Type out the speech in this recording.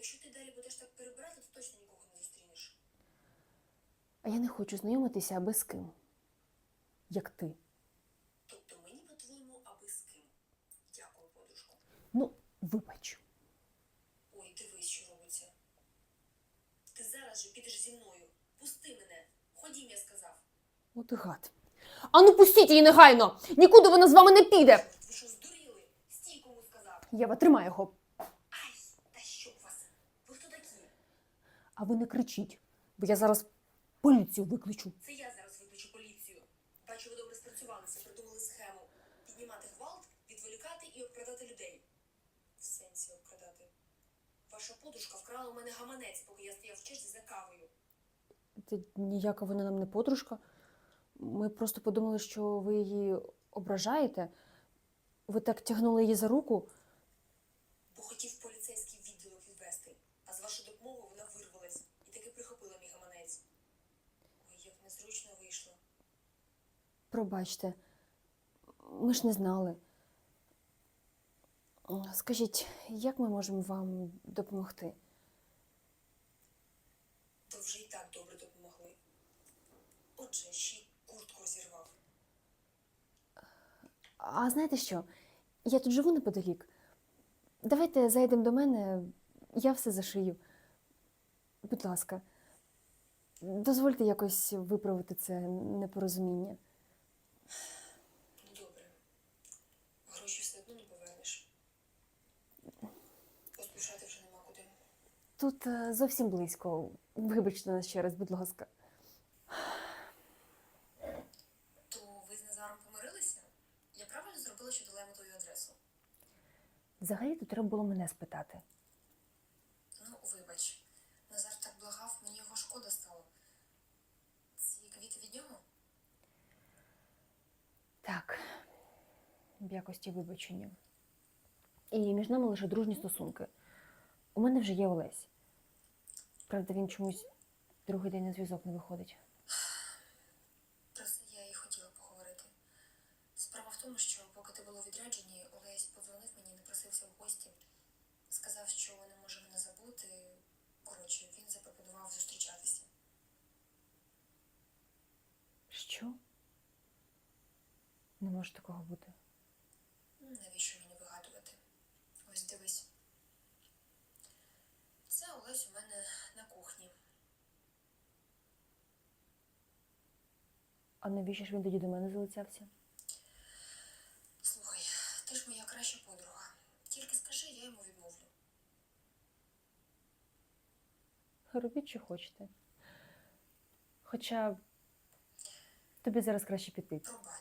Якщо ти далі будеш так перебирати, то точно нікого не зустрінеш. А я не хочу знайомитися аби з ким. Як ти. Тобто мені, по-твоєму, аби з ким. Дякую, подружко. Ну, вибач. Ой, дивись, що робиться. Ти зараз же підеш зі мною. Пусти мене. Ходім, я сказав. От гад. Ану пустіть її негайно! Нікуди вона з вами не піде! Ви що здуріли? Стій, кому сказав. Єва, тримай його. А ви не кричіть, бо я зараз поліцію викличу. Це я зараз викличу поліцію. Бачу, ви добре спрацювалися, придумали схему. Піднімати гвалт, відволікати і обкрадати людей. В сенсі обкрадати. Ваша подружка вкрала у мене гаманець, поки я стояв в черзі за кавою. Та ніяка вона нам не подружка. Ми просто подумали, що ви її ображаєте. Ви так тягнули її за руку. Бо хотів поліцейський відділок відвести, а з вашою допомогою вона вирвалась і таки прихопила мій гаманець. Ой, як незручно вийшло. Пробачте, ми ж не знали. Скажіть, як ми можемо вам допомогти? Ви вже і так добре допомогли. Отже, ще й куртку розірвав. А знаєте що? Я тут живу неподалік. Давайте зайдемо до мене, я все зашию. Будь ласка, дозвольте якось виправити це непорозуміння. Ну добре. Гроші не повернеш. Поспішати вже нема куди. Тут е, зовсім близько. Вибачте нас ще раз, будь ласка. То ви з Назаром помирилися? Я правильно зробила, що дала йому твою адресу? Взагалі тут треба було мене спитати. Ну, вибач. Назар так благав, мені його шкода стало. Ці квіти від нього? Так, в якості вибачення. І між нами лише дружні стосунки. У мене вже є Олесь. Правда, він чомусь другий день на зв'язок не виходить. Про це я і хотіла поговорити. Справа в тому, що поки ти була у відрядженні, Олесь подзвонив мені, напросився в гості. Сказав, що не може мене забути. Коротше, він запропонував зустрічатися. Що? Не може такого бути. Навіщо мені вигадувати? Ось дивись. Це Олесь у мене на кухні. А навіщо ж він тоді до мене залицявся? Слухай, ти ж моя краща подруга. Тільки скажи, я йому відмовлю. Робіть, що хочете. Хоча тобі зараз краще піти. Пробач.